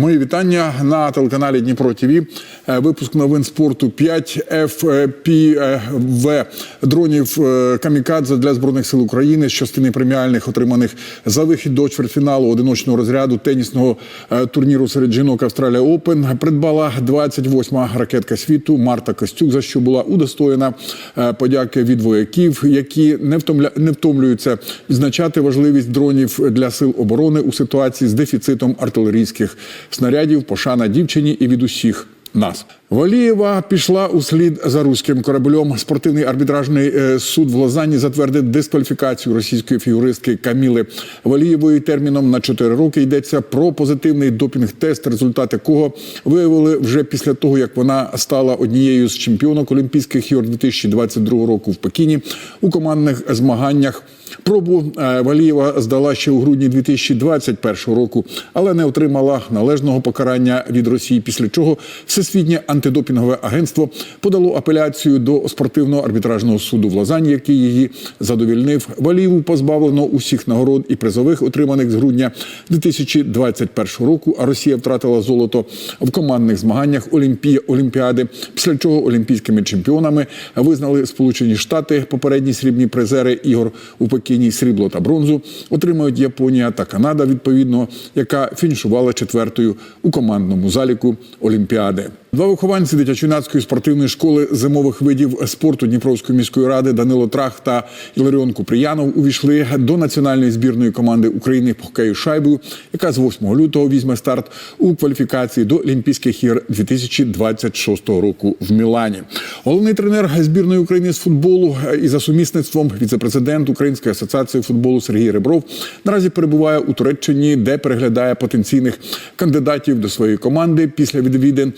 Мої вітання на телеканалі Дніпро ТВ. Випуск новин спорту 5 FPV дронів е, камікадзе для збройних сил України з частини преміальних, отриманих за вихід до чвертьфіналу одиночного розряду тенісного е, турніру серед жінок Австралія Опен. Придбала 28-ма ракетка світу Марта Костюк, за що була удостоєна е, подяки від вояків, які не втомля... не втомлюються відзначати важливість дронів для сил оборони у ситуації з дефіцитом артилерійських снарядів. Пошана дівчині і від усіх. Нас Валієва пішла у слід за руським кораблем. Спортивний арбітражний е, суд в Лозанні затвердив дискваліфікацію російської фігуристки Каміли Валієвої. Терміном на 4 роки йдеться про позитивний допінг-тест, результат якого виявили вже після того, як вона стала однією з чемпіонок Олімпійських ігор 2022 року в Пекіні у командних змаганнях. Пробу е, Валієва здала ще у грудні 2021 року, але не отримала належного покарання від Росії. Після чого всесвітнє антидопінгове агентство подало апеляцію до спортивного арбітражного суду в Лозанні, який її задовільнив. Валієву позбавлено усіх нагород і призових, отриманих з грудня 2021 року. А Росія втратила золото в командних змаганнях Олімпії Олімпіади. Після чого олімпійськими чемпіонами визнали Сполучені Штати попередні срібні призери ігор у Пекіні срібло та бронзу отримають Японія та Канада, відповідно, яка фінішувала четвертою у командному заліку Олімпіади. Два вихованці дитячо-юнацької спортивної школи зимових видів спорту Дніпровської міської ради Данило Трах та Іларіон Купріянов увійшли до національної збірної команди України по хокею шайбою, яка з 8 лютого візьме старт у кваліфікації до Олімпійських ігор 2026 року в Мілані. Головний тренер збірної України з футболу і за сумісництвом віцепрезидент Української асоціації футболу Сергій Ребров наразі перебуває у Туреччині, де переглядає потенційних кандидатів до своєї команди після відвідин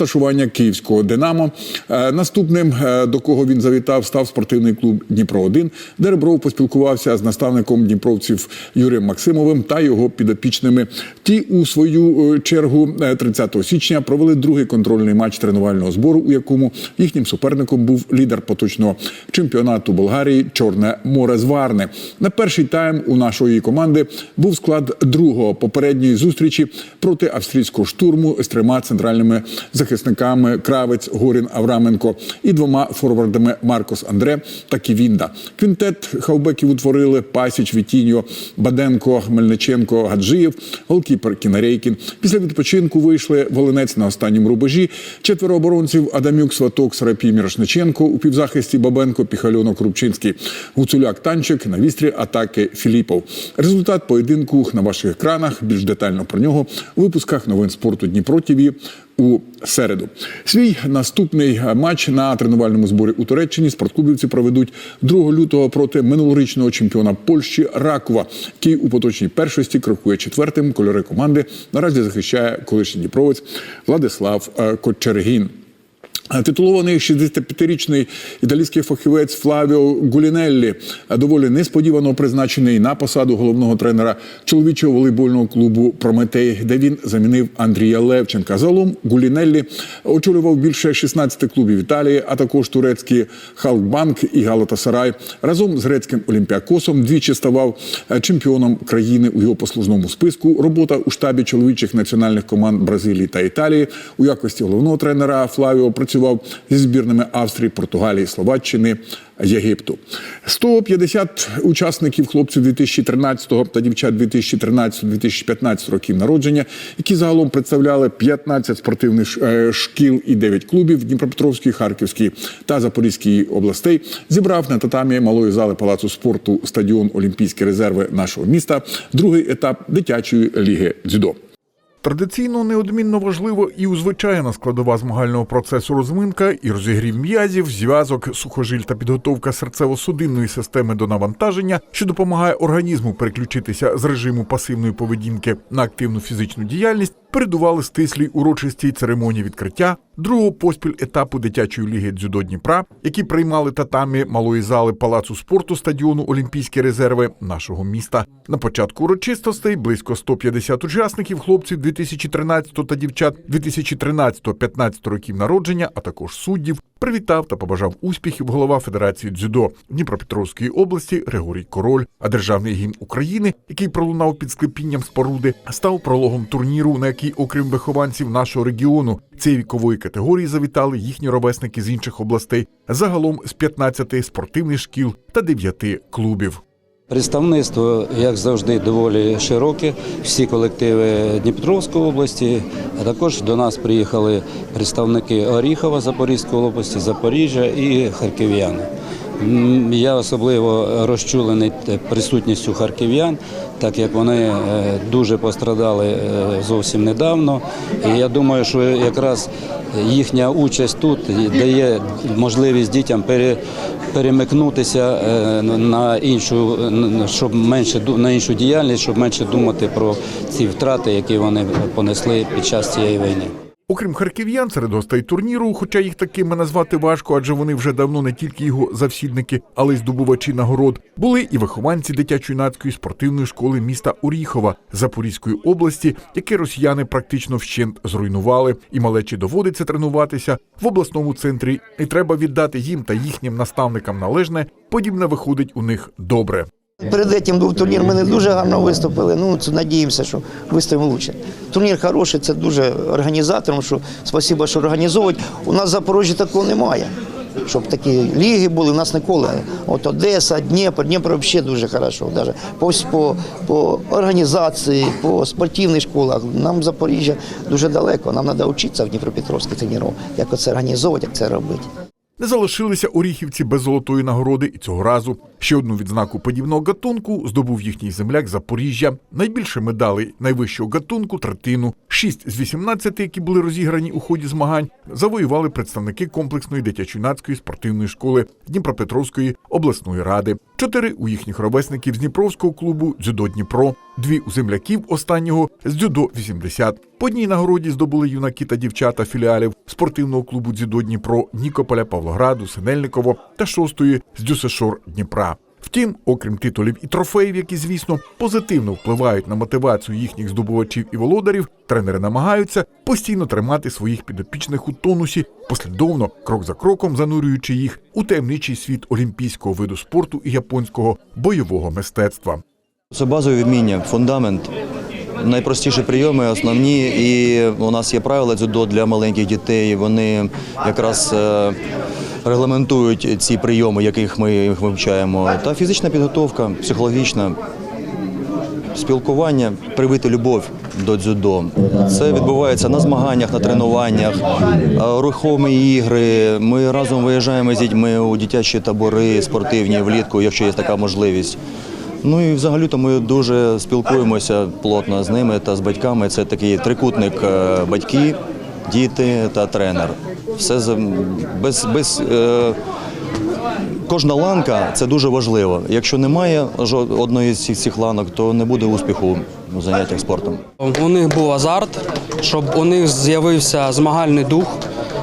розташування київського Динамо. Е, Наступним, е, до кого він завітав, став спортивний клуб Дніпро 1 де Ребров поспілкувався з наставником дніпровців Юрієм Максимовим та його підопічними. Ті у свою е, чергу е, 30 січня провели другий контрольний матч тренувального збору, у якому їхнім суперником був лідер поточного чемпіонату Болгарії Чорне море Зварне. На перший тайм у нашої команди був склад другого попередньої зустрічі проти австрійського штурму з трьома центральними захисниками Кравець, Горін, Авраменко і двома форвардами Маркос Андре та Ківінда. Квінтет хавбеків утворили Пасіч, Вітіньо, Баденко, Мельниченко, Гаджиєв, голкіпер Кінарейкін. Після відпочинку вийшли Волинець на останньому рубежі. Четверо оборонців Адамюк, Сваток, Сарапій, Мірошниченко. У півзахисті Бабенко, Піхальонок, Рубчинський, Гуцуляк, Танчик. На вістрі атаки Філіпов. Результат поєдинку на ваших екранах. Більш детально про нього у випусках новин спорту Дніпро ТВ у середу. Свій наступний матч на тренувальному зборі у Туреччині спортклубівці проведуть 2 лютого проти минулорічного чемпіона Польщі Ракова, який у поточній першості крокує четвертим. Кольори команди наразі захищає колишній дніпровець Владислав е, Кочергін. Титулований 65-річний італійський фахівець Флавіо Гулінеллі доволі несподівано призначений на посаду головного тренера чоловічого волейбольного клубу Прометей, де він замінив Андрія Левченка. Загалом Гулінеллі очолював більше 16 клубів Італії, а також турецькі Халкбанк і Галатасарай. Разом з грецьким Олімпіакосом двічі ставав чемпіоном країни у його послужному списку. Робота у штабі чоловічих національних команд Бразилії та Італії у якості головного тренера Флавіо працював зі збірними Австрії, Португалії, Словаччини, Єгипту. 150 учасників хлопців 2013 та дівчат 2013-2015 років народження, які загалом представляли 15 спортивних е, шкіл і 9 клубів Дніпропетровської, Харківської та Запорізької областей, зібрав на татамі малої зали палацу спорту стадіон Олімпійські резерви нашого міста другий етап дитячої ліги дзюдо. Традиційно неодмінно важливо і узвичайна складова змагального процесу розминка і розігрів м'язів, зв'язок, сухожиль та підготовка серцево-судинної системи до навантаження, що допомагає організму переключитися з режиму пасивної поведінки на активну фізичну діяльність, передували стислій урочистій церемонії відкриття другого поспіль етапу дитячої ліги дзюдо Дніпра, які приймали татамі малої зали палацу спорту стадіону Олімпійські резерви нашого міста. На початку урочистостей близько 150 учасників, хлопців 2013 та дівчат 2013-15 років народження, а також суддів, привітав та побажав успіхів голова Федерації дзюдо Дніпропетровської області Григорій Король. А державний гімн України, який пролунав під склепінням споруди, став прологом турніру, на який, окрім вихованців нашого регіону, цієї вікової категорії завітали їхні ровесники з інших областей, загалом з 15 спортивних шкіл та 9 клубів. Представництво, як завжди, доволі широке. Всі колективи Дніпропетровської області. А також до нас приїхали представники Оріхова Запорізької області, Запоріжжя і харків'яни. Я особливо розчулений присутністю харків'ян, так як вони е, дуже пострадали е, зовсім недавно. І я думаю, що якраз їхня участь тут дає можливість дітям пере, перемикнутися е, на іншу, щоб менше на іншу діяльність, щоб менше думати про ці втрати, які вони понесли під час цієї війни. Окрім харків'ян, серед гостей турніру, хоча їх такими назвати важко, адже вони вже давно не тільки його завсідники, але й здобувачі нагород, були і вихованці дитячо-юнацької спортивної школи міста Оріхова Запорізької області, яке росіяни практично вщент зруйнували, і малечі доводиться тренуватися в обласному центрі. І треба віддати їм та їхнім наставникам належне. Подібне виходить у них добре. Перед цим був турнір, ми не дуже гарно виступили. Ну, надіємося, що виставимо лучше. Турнір хороший, це дуже організаторам, що спасибо, що організовують. У нас в Запоріжжі такого немає. Щоб такі ліги були, у нас ніколи. От Одеса, Дніпро, Дніпро взагалі дуже хорошо. Даже по, по, організації, по спортивних школах. Нам Запоріжжя дуже далеко. Нам треба вчитися в Дніпропетровській тренерів, як це організовувати, як це робити. Не залишилися оріхівці без золотої нагороди і цього разу. Ще одну відзнаку подібного гатунку здобув їхній земляк Запоріжжя. Найбільше медалей найвищого гатунку третину. Шість з 18, які були розіграні у ході змагань, завоювали представники комплексної дитячо-юнацької спортивної школи Дніпропетровської обласної ради. Чотири у їхніх ровесників з Дніпровського клубу Дзюдо Дніпро, дві у земляків останнього з Дзюдо 80. По одній нагороді здобули юнаки та дівчата філіалів спортивного клубу Дзюдо Дніпро Нікополя, Павлограду, Синельниково та шостої з Дюсешор Дніпра. Втім, окрім титулів і трофеїв, які, звісно, позитивно впливають на мотивацію їхніх здобувачів і володарів, тренери намагаються постійно тримати своїх підопічних у тонусі, послідовно, крок за кроком занурюючи їх у таємничий світ олімпійського виду спорту і японського бойового мистецтва. Це базові вміння, фундамент. Найпростіші прийоми, основні, і у нас є правила дзюдо для маленьких дітей. Вони якраз е, регламентують ці прийоми, яких ми вивчаємо. Та фізична підготовка, психологічна, спілкування, привити любов до дзюдо. Це відбувається на змаганнях, на тренуваннях, е, рухомі ігри. Ми разом виїжджаємо з дітьми у дитячі табори спортивні влітку, якщо є така можливість. Ну і взагалі то ми дуже спілкуємося плотно з ними та з батьками. Це такий трикутник е, батьки, діти та тренер. Все без, без е, кожна ланка це дуже важливо. Якщо немає одної з цих, цих ланок, то не буде успіху у заняттях спортом. У них був азарт, щоб у них з'явився змагальний дух,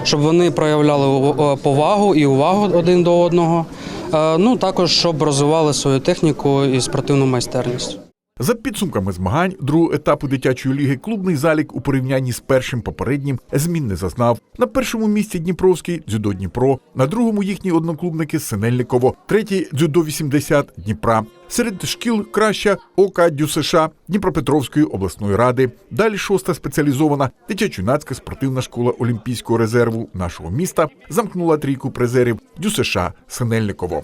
щоб вони проявляли повагу і увагу один до одного. Е, Ну також щоб розвивали свою техніку і спортивну майстерність. За підсумками змагань другого етапу дитячої ліги клубний залік у порівнянні з першим попереднім змін не зазнав. На першому місці Дніпровський дзюдо Дніпро, на другому їхні одноклубники Синельниково, третій дзюдо 80 Дніпра. Серед шкіл краща ОК ДЮСШ Дніпропетровської обласної ради. Далі шоста спеціалізована дитячо-юнацька спортивна школа Олімпійського резерву нашого міста замкнула трійку призерів ДЮСШ Синельниково.